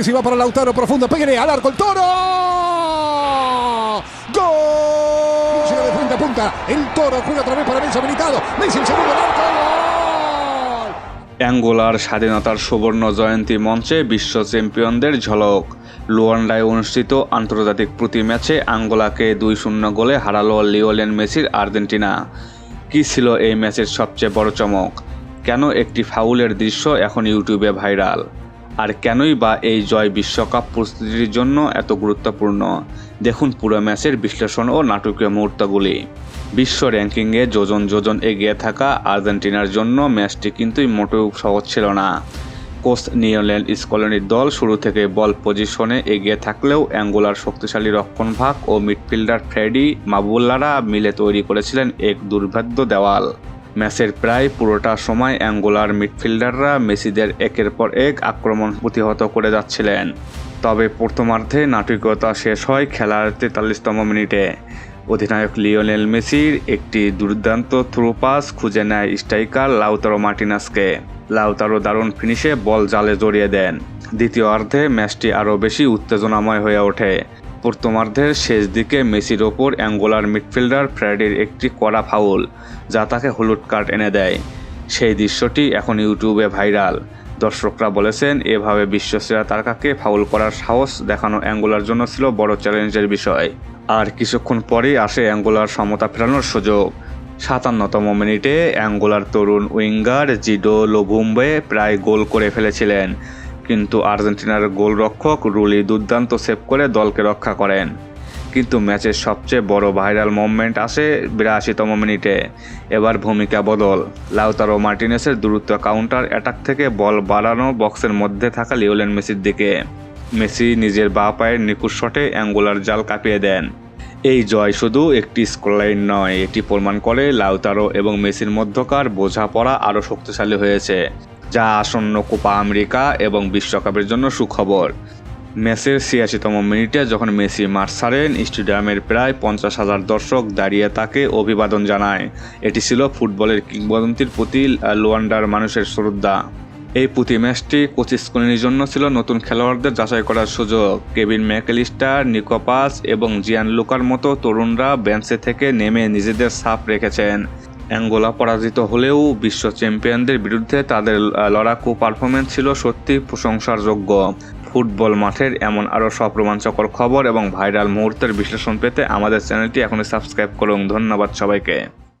Si va para Lautaro profundo, pégale al arco el toro. ¡Gol! Llega de punta a punta. El toro juega otra vez para Messi habilitado. Messi el segundo al arco. অ্যাঙ্গোলার স্বাধীনতার সুবর্ণ জয়ন্তী মঞ্চে বিশ্ব চ্যাম্পিয়নদের ঝলক লুয়ান্ডায় অনুষ্ঠিত আন্তর্জাতিক প্রতি ম্যাচে আঙ্গোলাকে দুই শূন্য গোলে হারালো লিওলেন মেসির আর্জেন্টিনা কী ছিল এই ম্যাচের সবচেয়ে বড় চমক কেন একটি ফাউলের দৃশ্য এখন ইউটিউবে ভাইরাল আর কেনই বা এই জয় বিশ্বকাপ প্রস্তুতির জন্য এত গুরুত্বপূর্ণ? দেখুন পুরো ম্যাচের বিশ্লেষণ ও নাটকীয় মুহূর্তগুলি। বিশ্ব র্যাঙ্কিংয়ে যোজন যোজন এগিয়ে থাকা আর্জেন্টিনার জন্য ম্যাচটি কিন্তু মোটেও সহজ ছিল না। কোচ নিউল্যান্ড স্কলনির দল শুরু থেকে বল পজিশনে এগিয়ে থাকলেও অ্যাঙ্গোলার শক্তিশালী রক্ষণভাগ ও মিডফিল্ডার ফ্রেডি মাবুল্লারা মিলে তৈরি করেছিলেন এক দুর্ভেদ্য দেওয়াল। ম্যাচের প্রায় পুরোটা সময় অ্যাঙ্গোলার মিডফিল্ডাররা মেসিদের একের পর এক আক্রমণ প্রতিহত করে যাচ্ছিলেন। তবে প্রথমার্ধে নাটকীয়তা শেষ হয় খেলার তেতাল্লিশতম মিনিটে। অধিনায়ক লিওনেল মেসির একটি দুর্দান্ত থ্রু পাস খুঁজে নেয় স্ট্রাইকার লাউতারো মার্টিনাসকে। লাউতারো দারুণ ফিনিশে বল জালে জড়িয়ে দেন। দ্বিতীয় অর্ধে ম্যাচটি আরও বেশি উত্তেজনাময় হয়ে ওঠে। প্রথমার্ধের শেষ দিকে মেসির ওপর অ্যাঙ্গোলার মিডফিল্ডার ফ্র্যাডির একটি কড়া ফাউল, যা তাকে হলুদ কার্ড এনে দেয়। সেই দৃশ্যটি এখন ইউটিউবে ভাইরাল। দর্শকরা বলেছেন, এভাবে বিশ্বসেরা তারকাকে ফাউল করার সাহস দেখানো অ্যাঙ্গোলার জন্য ছিল বড় চ্যালেঞ্জের বিষয়। আর কিছুক্ষণ পরেই আসে অ্যাঙ্গোলার সমতা ফেরানোর সুযোগ। সাতান্নতম মিনিটে অ্যাঙ্গোলার তরুণ উইঙ্গার জিডো লোভুম্বে প্রায় গোল করে ফেলেছিলেন। কিন্তু আর্জেন্টিনার গোলরক্ষক রুলি দুর্দান্ত সেভ করে দলকে রক্ষা করেন। কিন্তু ম্যাচের সবচেয়ে বড় ভাইরাল মুভমেন্ট আসে বিরাশিতম মিনিটে। এবার ভূমিকা বদল। লাউতারো মার্টিনেসের দূরত্ব কাউন্টার অ্যাটাক থেকে বল বাড়ানো বক্সের মধ্যে থাকা লিওলেন মেসির দিকে। মেসি নিজের বা পায়ের নিখুঁত শটে অ্যাঙ্গুলার জাল কাঁপিয়ে দেন। এই জয় শুধু একটি স্কোরলাইন নয়, এটি প্রমাণ করে লাউতারো এবং মেসির মধ্যকার বোঝাপড়া আরও শক্তিশালী হয়েছে। যা আসন্ন কোপা আমেরিকা এবং বিশ্বকাপের জন্য সুখবর। ম্যাচের ছিয়াশিতম মিনিটে যখন মেসি মাঠ ছাড়েন, স্টেডিয়ামের প্রায় পঞ্চাশ হাজার দর্শক দাঁড়িয়ে তাকে অভিবাদন জানায়। এটি ছিল ফুটবলের কিংবদন্তির প্রতি লুয়ান্ডার মানুষের শ্রদ্ধা। এই প্রতি ম্যাচটি কোচিসকনির জন্য ছিল নতুন খেলোয়াড়দের যাচাই করার সুযোগ। কেভিন ম্যাকেলিস্টার নিকোপাস এবং জিয়ান লুকার মতো তরুণরা বেঞ্চে থেকে নেমে নিজেদের ছাপ রেখেছেন। অ্যাঙ্গোলা পরাজিত হলেও বিশ্ব চ্যাম্পিয়নদের বিরুদ্ধে তাদের লড়াকু পারফরমেন্স ছিল সত্যি প্রশংসার যোগ্য ফুটবল মাঠের এমন আরও সব রোমাঞ্চকর খবর এবং ভাইরাল মুহূর্তের বিশ্লেষণ পেতে আমাদের চ্যানেলটি এখনই সাবস্ক্রাইব করুন। ধন্যবাদ সবাইকে।